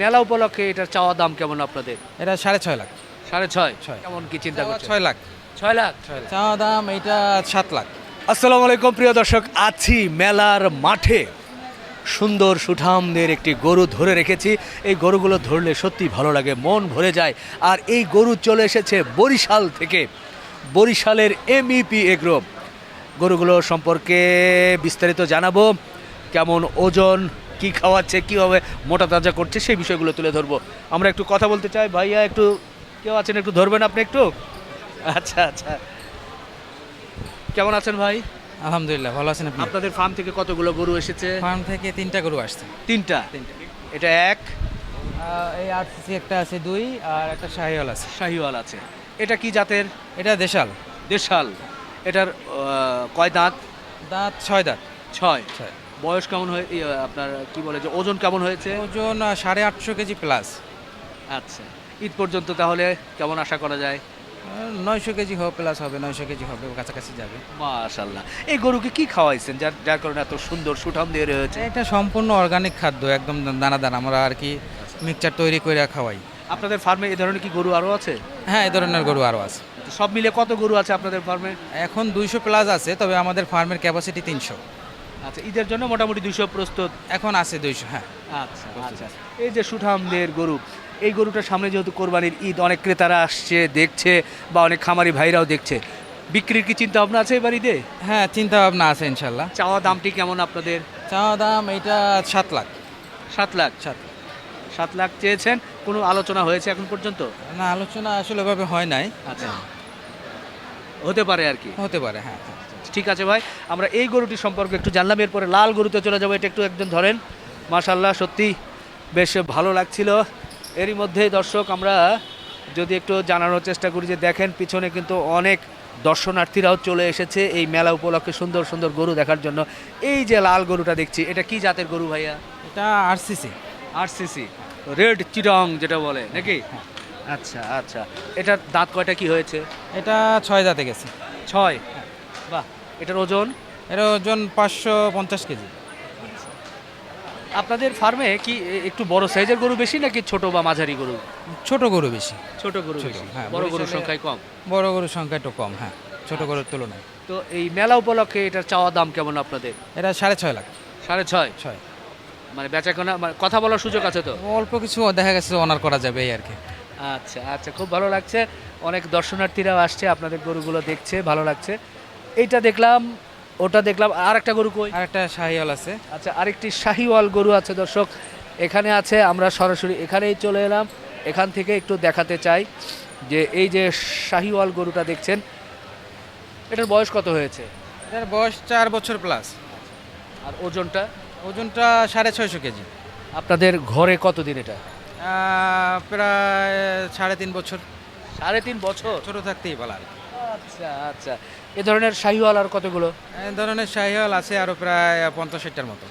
মেলা উপলক্ষে এটার চাওয়া দাম কেমন আপনাদের? এটা সাড়ে ছয় লাখ। সাড়ে ছয়? ছয়। কেমন কি চিন্তা করছেন? ছয় লাখ। ছয় লাখ? চাওয়া দাম এটা সাত লাখ। আসসালামু আলাইকুম প্রিয় দর্শক আছি মেলার মাঠে। সুন্দর সুঠামদের একটি গরু ধরে রেখেছি। এই গরুগুলো ধরলে সত্যি ভালো লাগে মন ভরে যায়। আর এই গরু চলে এসেছে বরিশাল থেকে। বরিশালের এমইপি এগ্রো গরুগুলো সম্পর্কে বিস্তারিত জানাব। কেমন ওজন কি খাওয়াচ্ছে কীভাবে মোটা তাজা করছে সেই বিষয়গুলো তুলে ধরবো। আমরা একটু কথা বলতে চাই ভাইয়া একটু কেউ আছেন একটু ধরবেন আপনি একটু? আচ্ছা আচ্ছা। কেমন আছেন ভাই? আলহামদুলিল্লাহ ভালো আছেন আপনি? আপনাদের ফার্ম থেকে কতগুলো গরু এসেছে? ফার্ম থেকে তিনটা গরু আসছে। তিনটা? এটা এক? এই আরসিসি একটা আছে দুই আর একটা শাহিওয়াল আছে। শাহিওয়াল আছে। এটা কি জাতের? এটা দেশাল। দেশাল। এটার কয় দাঁত? দাঁত ছয় দাঁত। ছয়। ছয়। বয়স কেমন হয়ে ইয়ে, আপনার কি বলে যে ওজন কেমন হয়েছে? ওজন সাড়ে আটশো কেজি প্লাস আচ্ছা। ঈদ পর্যন্ত তাহলে কেমন আশা করা যায়? নয়শো কেজি হবে প্লাস হবে নয়শো কেজি হবে কাছাকাছি যাবে। মাশাল্লাহ। এই গরুকে কি খাওয়াইছেন যার যার কারণে এত সুন্দর সুঠাম দিয়ে রয়েছে এটা সম্পূর্ণ অর্গানিক খাদ্য একদম দানা দানা আমরা আর কি মিক্সচার তৈরি করে খাওয়াই। আপনাদের ফার্মে এই ধরনের কি গরু আরও আছে? হ্যাঁ এই ধরনের গরু আরও আছে। সব মিলে কত গরু আছে আপনাদের ফার্মে? এখন দুইশো প্লাস আছে তবে আমাদের ফার্মের ক্যাপাসিটি তিনশো। আচ্ছা ঈদের জন্য মোটামুটি দুশো প্রস্তুত। এখন আছে দুইশো হ্যাঁ। আচ্ছা আচ্ছা। এই যে সুঠামদের গরু এই গরুটার সামনে যেহেতু কোরবানির ঈদ অনেক ক্রেতারা আসছে দেখছে বা অনেক খামারি ভাইরাও দেখছে। বিক্রির কি চিন্তা ভাবনা আছে এবার ঈদে? হ্যাঁ চিন্তা ভাবনা আছে ইনশাল্লাহ। চাওয়া দামটি কেমন আপনাদের? চাওয়া দাম এটা সাত লাখ। সাত লাখ? সাত। সাত লাখ চেয়েছেন কোনো আলোচনা হয়েছে এখন পর্যন্ত? না আলোচনা আসলে ওভাবে হয় নাই। আচ্ছা। হতে পারে আর কি। হতে পারে হ্যাঁ। ঠিক আছে ভাই আমরা এই গরুটি সম্পর্কে একটু জানলাম এরপরে লাল গরুতে চলে যাব এটা একটু একজন ধরেন। মাশাল্লাহ সত্যি বেশ ভালো লাগছিল। এরই মধ্যে দর্শক আমরা যদি একটু জানানোর চেষ্টা করি যে দেখেন পিছনে কিন্তু অনেক দর্শনার্থীরাও চলে এসেছে এই মেলা উপলক্ষে সুন্দর সুন্দর গরু দেখার জন্য। এই যে লাল গরুটা দেখছি এটা কি জাতের গরু ভাইয়া? এটা আরসিসি। আরসিসি রেড চিরং যেটা বলে নাকি? আচ্ছা আচ্ছা এটার দাঁত কয়টা কি হয়েছে? এটা ছয় দাঁতে গেছে। ছয়? বাহ এটার ওজন? এর ওজন পাঁচশো পঞ্চাশ কেজি। আপনাদের ফার্মে কি একটু বড় সাইজের গরু বেশি নাকি ছোট বা মাঝারি গরু? ছোট গরু বেশি। ছোট গরু বেশি। হ্যাঁ, বড় গরুর সংখ্যায় কম। বড় গরুর সংখ্যা একটু কম হ্যাঁ ছোট গরুর তুলনায়। তো এই মেলা উপলক্ষে এটার চাওয়া দাম কেমন আপনাদের? এটা সাড়ে ছয় লাখ। সাড়ে ছয়? ছয়। মানে বেচাকেনা মানে কথা বলার সুযোগ আছে তো? অল্প কিছু দেখা গেছে অনার করা যাবে এই আর কি। আচ্ছা আচ্ছা খুব ভালো লাগছে। অনেক দর্শনার্থীরাও আসছে আপনাদের গরুগুলো দেখছে ভালো লাগছে। এইটা দেখলাম ওটা দেখলাম আর একটা গরু কই? আর একটা শাহিওয়াল আছে। আচ্ছা আরেকটি শাহিওয়াল গরু আছে দর্শক। এখানে আছে আমরা সরাসরি এখানেই চলে এলাম। এখান থেকে একটু দেখাতে চাই যে এই যে শাহিওয়াল গরুটা দেখছেন এটার বয়স কত হয়েছে? এটার বয়স চার বছর প্লাস আর ওজনটা? ওজনটা সাড়ে ছয়শো কেজি। আপনাদের ঘরে কতদিন এটা? প্রায় সাড়ে তিন বছর। সাড়ে তিন বছর? ছোটো থাকতেই বলা আর কি। আচ্ছা আচ্ছা। এ ধরনের শাহিওয়াল আর কতগুলো? এই ধরনের শাহিওয়াল আছে আরও প্রায় পঞ্চাশ ষাটটার মতো।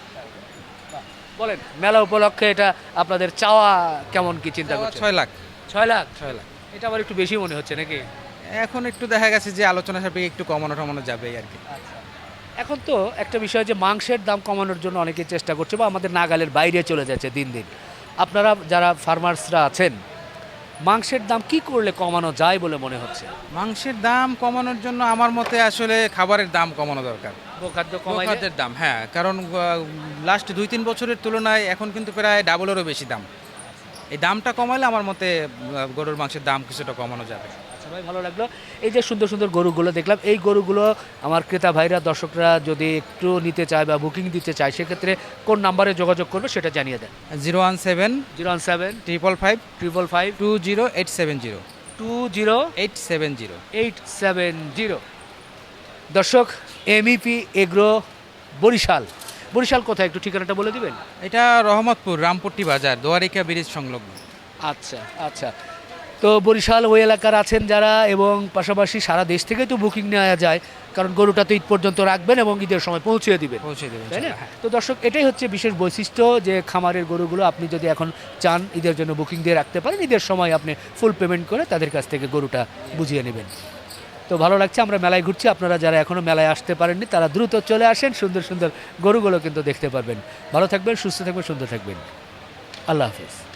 বলেন মেলা উপলক্ষে এটা আপনাদের চাওয়া কেমন কি চিন্তা করছেন? ছয় লাখ। ছয় লাখ? ছয় লাখ। এটা আবার একটু বেশি মনে হচ্ছে নাকি? এখন একটু দেখা গেছে যে আলোচনা সাপেক্ষে একটু কমানো টমানো যাবে আর কি। এখন তো একটা বিষয় যে মাংসের দাম কমানোর জন্য অনেকে চেষ্টা করছে বা আমাদের নাগালের বাইরে চলে যাচ্ছে দিন দিন। আপনারা যারা ফার্মার্সরা আছেন মাংসের দাম কি করলে কমানো যায় বলে মনে হচ্ছে? মাংসের দাম কমানোর জন্য আমার মতে আসলে খাবারের দাম কমানো দরকার। খাদ্যের দাম হ্যাঁ কারণ লাস্ট দুই তিন বছরের তুলনায় এখন কিন্তু প্রায় ডাবলেরও বেশি দাম। এই দামটা কমালে আমার মতে গরুর মাংসের দাম কিছুটা কমানো যাবে। ভাই ভালো লাগল। এই যে সুন্দর সুন্দর গরুগুলো দেখলাম এই গরুগুলো আমার ক্রেতা ভাইরা দর্শকরা যদি একটু নিতে চায় বা বুকিং দিতে চায় সেক্ষেত্রে কোন নাম্বারে যোগাযোগ করবে সেটা জানিয়ে দেন। Zero one seven zero one seven triple five triple five two zero eight seven zero. Two zero eight seven zero. Eight seven zero. দর্শক এমইপি এগ্রো বরিশাল। বরিশাল কোথায়? একটু ঠিকানাটা বলে দিবেন? এটা রহমতপুর রামপট্টি বাজার দোয়ারিকা ব্রিজ সংলগ্ন। আচ্ছা আচ্ছা। তো বরিশাল ওই এলাকার আছেন যারা এবং পাশাপাশি সারা দেশ থেকে তো বুকিং নেওয়া যায় কারণ গরুটা তো ঈদ পর্যন্ত রাখবেন এবং ঈদের সময় পৌঁছে দিবেন। পৌঁছে দেবেন তাই না? তো দর্শক এটাই হচ্ছে বিশেষ বৈশিষ্ট্য যে খামারের গরুগুলো আপনি যদি এখন চান ঈদের জন্য বুকিং দিয়ে রাখতে পারেন ঈদের সময় আপনি ফুল পেমেন্ট করে তাদের কাছ থেকে গরুটা বুঝিয়ে নেবেন। তো ভালো লাগছে আমরা মেলায় ঘুরছি আপনারা যারা এখনও মেলায় আসতে পারেননি তারা দ্রুত চলে আসেন সুন্দর সুন্দর গরুগুলো কিন্তু দেখতে পারবেন। ভালো থাকবেন সুস্থ থাকবেন সুন্দর থাকবেন। আল্লাহ হাফিজ।